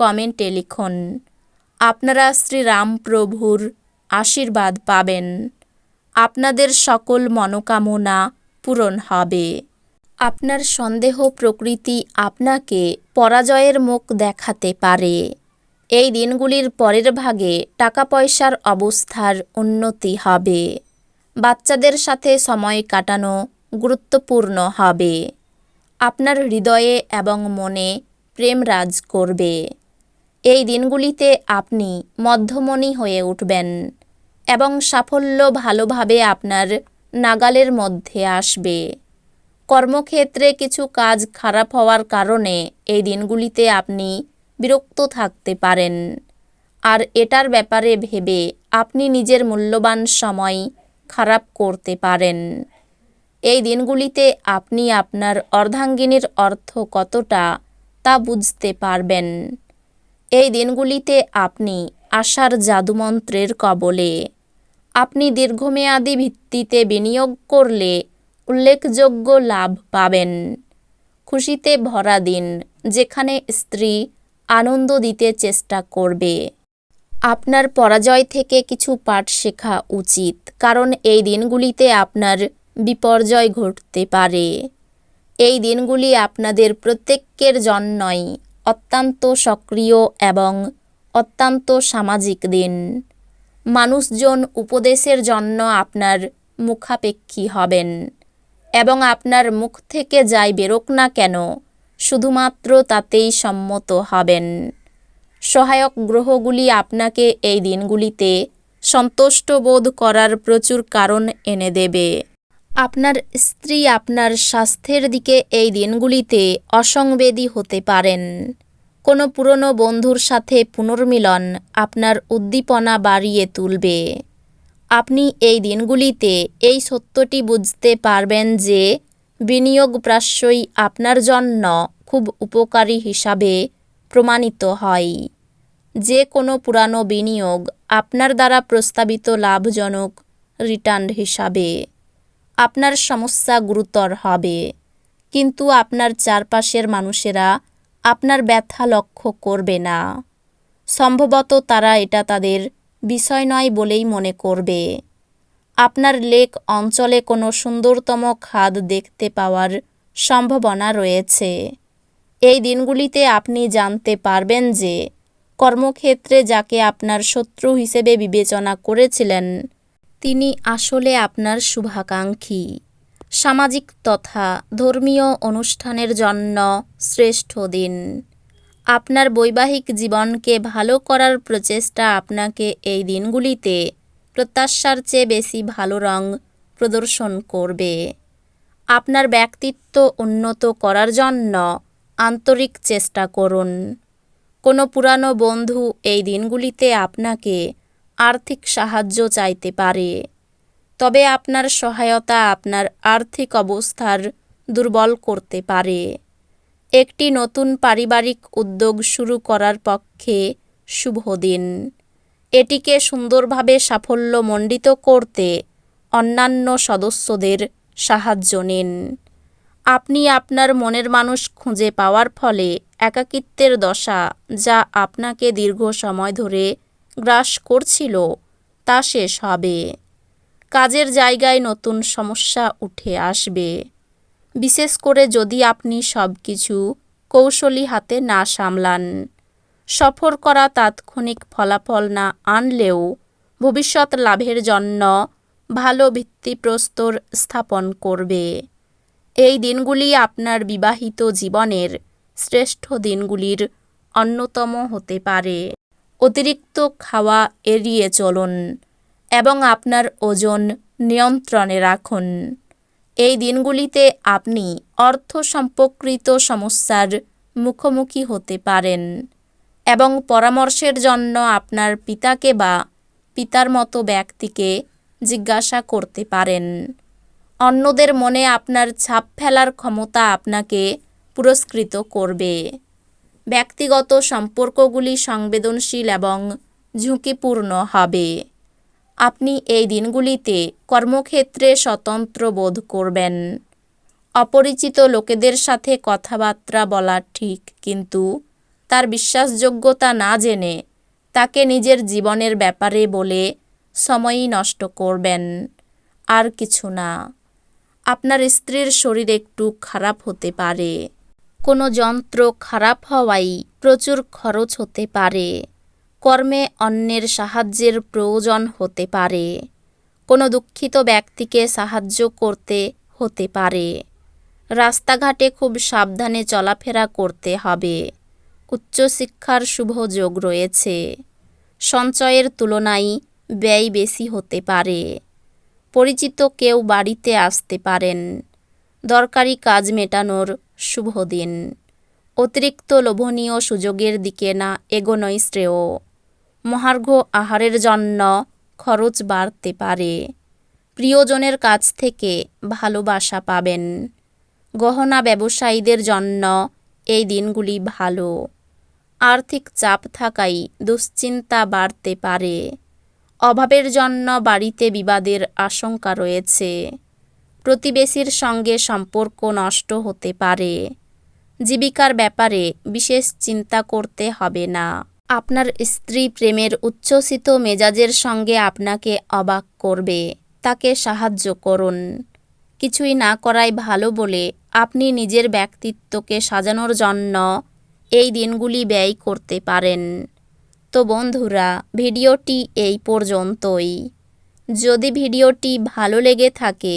কমেন্টে লিখুন, আপনারা শ্রীরামপ্রভুর আশীর্বাদ পাবেন। আপনাদের সকল মনোকামনা পূরণ হবে। আপনার সন্দেহ প্রকৃতি আপনাকে পরাজয়ের মুখ দেখাতে পারে। এই দিনগুলির পরের ভাগে টাকা পয়সার অবস্থার উন্নতি হবে। বাচ্চাদের সাথে সময় কাটানো গুরুত্বপূর্ণ হবে। আপনার হৃদয়ে এবং মনে প্রেম রাজ করবে। এই দিনগুলিতে আপনি মধ্যমণি হয়ে উঠবেন এবং সাফল্য ভালোভাবে আপনার নাগালের মধ্যে আসবে। কর্মক্ষেত্রে কিছু কাজ খারাপ হওয়ার কারণে এই দিনগুলিতে আপনি বিরক্ত থাকতে পারেন। আর এটার ব্যাপারে ভেবে আপনি নিজের মূল্যবান সময় খারাপ করতে পারেন। এই দিনগুলিতে আপনি আপনার অর্ধাঙ্গিনীর অর্থ কতটা তা বুঝতে পারবেন। এই দিনগুলিতে আপনি আশার জাদুমন্ত্রের কবলে, আপনি দীর্ঘমেয়াদী ভিত্তিতে বিনিয়োগ করলে উল্লেখযোগ্য লাভ পাবেন। খুশিতে ভরা দিন যেখানে স্ত্রী আনন্দ দিতে চেষ্টা করবে। আপনার পরাজয় থেকে কিছু পাঠ শেখা উচিত, কারণ এই দিনগুলিতে আপনার বিপর্যয় ঘটতে পারে। এই দিনগুলি আপনাদের প্রত্যেকের জন্যই অত্যন্ত সক্রিয় এবং অত্যন্ত সামাজিক দিন। মানুষজন উপদেশের জন্য আপনার মুখাপেক্ষী হবেন এবং আপনার মুখ থেকে যাই বেরোক না কেন, শুধুমাত্র তাতেই সম্মত হবেন। সহায়ক গ্রহগুলি আপনাকে এই দিনগুলিতে সন্তুষ্ট বোধ করার প্রচুর কারণ এনে দেবে। আপনার স্ত্রী আপনার স্বাস্থ্যের দিকে এই দিনগুলিতে অসংবেদী হতে পারেন। কোনো পুরনো বন্ধুর সাথে পুনর্মিলন আপনার উদ্দীপনা বাড়িয়ে তুলবে। আপনি এই দিনগুলিতে এই সত্যটি বুঝতে পারবেন যে বিনিয়োগ প্রাশ্যই আপনার জন্য খুব উপকারী হিসাবে প্রমাণিত হয়। যে কোনো পুরানো বিনিয়োগ আপনার দ্বারা প্রস্তাবিত লাভজনক রিটার্ন হিসাবে। আপনার সমস্যা গুরুতর হবে। কিন্তু আপনার চারপাশের মানুষেরা আপনার ব্যথা লক্ষ্য করবে না। সম্ভবত তারা এটা তাদের বিষয় নয় বলেই মনে করবে। আপনার লেক অঞ্চলে কোনো সুন্দরতম খাদ দেখতে পাওয়ার সম্ভাবনা রয়েছে। এই দিনগুলিতে আপনি জানতে পারবেন যে কর্মক্ষেত্রে যাকে আপনার শত্রু হিসেবে বিবেচনা করেছিলেন তিনি আসলে আপনার শুভাকাঙ্ক্ষী। সামাজিক তথা ধর্মীয় অনুষ্ঠানের জন্য শ্রেষ্ঠ দিন। আপনার বৈবাহিক জীবনকে ভালো করার প্রচেষ্টা আপনাকে এই দিনগুলিতে প্রত্যাশার চেয়ে বেশি ভালো রং প্রদর্শন করবে। আপনার ব্যক্তিত্ব উন্নত করার জন্য আন্তরিক চেষ্টা করুন। কোনো পুরানো বন্ধু এই দিনগুলিতে আপনাকে আর্থিক সাহায্য চাইতে পারে। তবে আপনার সহায়তা আপনার আর্থিক অবস্থার দুর্বল করতে পারে। একটি নতুন পারিবারিক উদ্যোগ শুরু করার পক্ষে শুভ দিন। এটিকে সুন্দরভাবে সাফল্যমণ্ডিত করতে অন্যান্য সদস্যদের সাহায্য নিন। আপনি আপনার মনের মানুষ খুঁজে পাওয়ার ফলে একাকিত্বের দশা যা আপনাকে দীর্ঘ সময় ধরে গ্রাস করছিল, তা শেষ হবে। কাজের জায়গায় নতুন সমস্যা উঠে আসবে। বিশেষ করে যদি আপনি সব কিছু কৌশলী হাতে না সামলান, সফর করা তাৎক্ষণিক ফলাফল না আনলেও ভবিষ্যৎ লাভের জন্য ভালো ভিত্তিপ্রস্তর স্থাপন করবে। এই দিনগুলি আপনার বিবাহিত জীবনের শ্রেষ্ঠ দিনগুলির অন্যতম হতে পারে। অতিরিক্ত খাওয়া এড়িয়ে চলুন এবং আপনার ওজন নিয়ন্ত্রণে রাখুন। এই দিনগুলিতে আপনি অর্থ সম্পর্কিত সমস্যার মুখোমুখি হতে পারেন এবং পরামর্শের জন্য আপনার পিতাকে বা পিতার মতো ব্যক্তিকে জিজ্ঞাসা করতে পারেন। অন্যদের মনে আপনার ছাপ ফেলার ক্ষমতা আপনাকে পুরস্কৃত করবে। ব্যক্তিগত সম্পর্কগুলি সংবেদনশীল এবং ঝুঁকিপূর্ণ হবে। আপনি এই দিনগুলিতে কর্মক্ষেত্রে স্বতন্ত্র বোধ করবেন। অপরিচিত লোকেদের সাথে কথাবার্তা বলা ঠিক, কিন্তু তার বিশ্বাসযোগ্যতা না জেনে তাকে নিজের জীবনের ব্যাপারে বলে সময়ই নষ্ট করবেন। আর কিছু না। আপনার স্ত্রীর শরীর একটু খারাপ হতে পারে। কোনো যন্ত্র খারাপ হওয়ায় প্রচুর খরচ হতে পারে। কর্মে অন্যের সাহায্যের প্রয়োজন হতে পারে। কোনো দুঃখিত ব্যক্তিকে সাহায্য করতে হতে পারে। রাস্তাঘাটে খুব সাবধানে চলাফেরা করতে হবে। উচ্চশিক্ষার শুভ যোগ রয়েছে। সঞ্চয়ের তুলনায় ব্যয় বেশি হতে পারে। পরিচিত কেউ বাড়িতে আসতে পারেন। দরকারি কাজ মেটানোর শুভ দিন অতিরিক্ত লোভনীয় সুযোগের দিকে না এগোনোই শ্রেয়। মহার্ঘ আহারের জন্য খরচ বাড়তে পারে। প্রিয়জনের কাছ থেকে ভালোবাসা পাবেন। গহনা ব্যবসায়ীদের জন্য এই দিনগুলি ভালো। আর্থিক চাপ থাকাই দুশ্চিন্তা বাড়তে পারে। অভাবের জন্য বাড়িতে বিবাদের আশঙ্কা রয়েছে। প্রতিবেশীর সঙ্গে সম্পর্ক নষ্ট হতে পারে। জীবিকার ব্যাপারে বিশেষ চিন্তা করতে হবে না। আপনার স্ত্রী প্রেমের উচ্ছ্বসিত মেজাজের সঙ্গে আপনাকে অবাক করবে। তাকে সাহায্য করুন। কিছুই না করাই ভালো বলে আপনি নিজের ব্যক্তিত্বকে সাজানোর জন্য এই দিনগুলি ব্যয় করতে পারেন। তো বন্ধুরা, ভিডিওটি এই পর্যন্তই। যদি ভিডিওটি ভালো লেগে থাকে